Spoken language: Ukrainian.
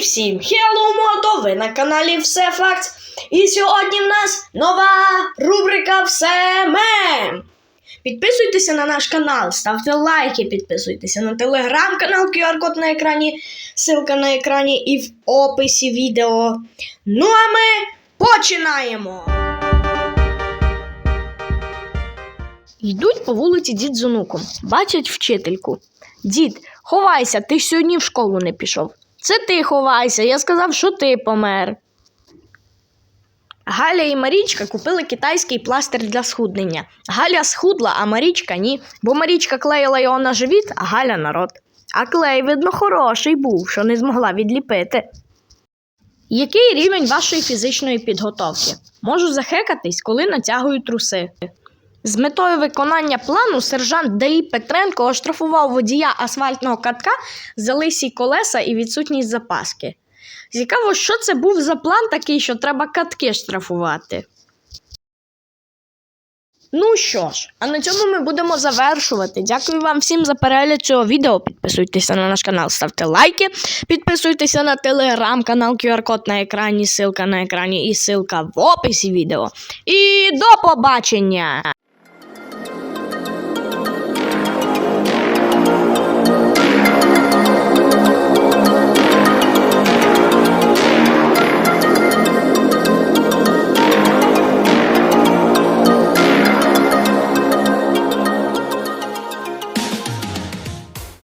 всім Hello Мото! Ви на каналі Все Факт. І сьогодні в нас нова рубрика Все Мем. Підписуйтеся на наш канал, ставте лайки, підписуйтеся на телеграм-канал, QR-код на екрані, ссылка на екрані і в описі відео. Ну а ми починаємо! Йдуть по вулиці дід з онуком, бачать вчительку. Дід, ховайся, ти ж сьогодні в школу не пішов. Це ти ховайся, я сказав, що ти помер. Галя і Марічка купили китайський пластир для схуднення. Галя схудла, а Марічка ні, бо Марічка клеїла його на живіт, а Галя на рот. А клей, видно, хороший був, що не змогла відліпити. Який рівень вашої фізичної підготовки? Можу захекатись, коли натягую труси. З метою виконання плану сержант ДАІ Петренко оштрафував водія асфальтного катка за лисі колеса і відсутність запаски. Цікаво, що це був за план такий, що треба катки штрафувати. Ну що ж, а на цьому ми будемо завершувати. Дякую вам всім за перегляд цього відео. Підписуйтеся на наш канал, ставте лайки, підписуйтеся на телеграм-канал, QR-код на екрані, ссылка на екрані і ссылка в описі відео. І до побачення!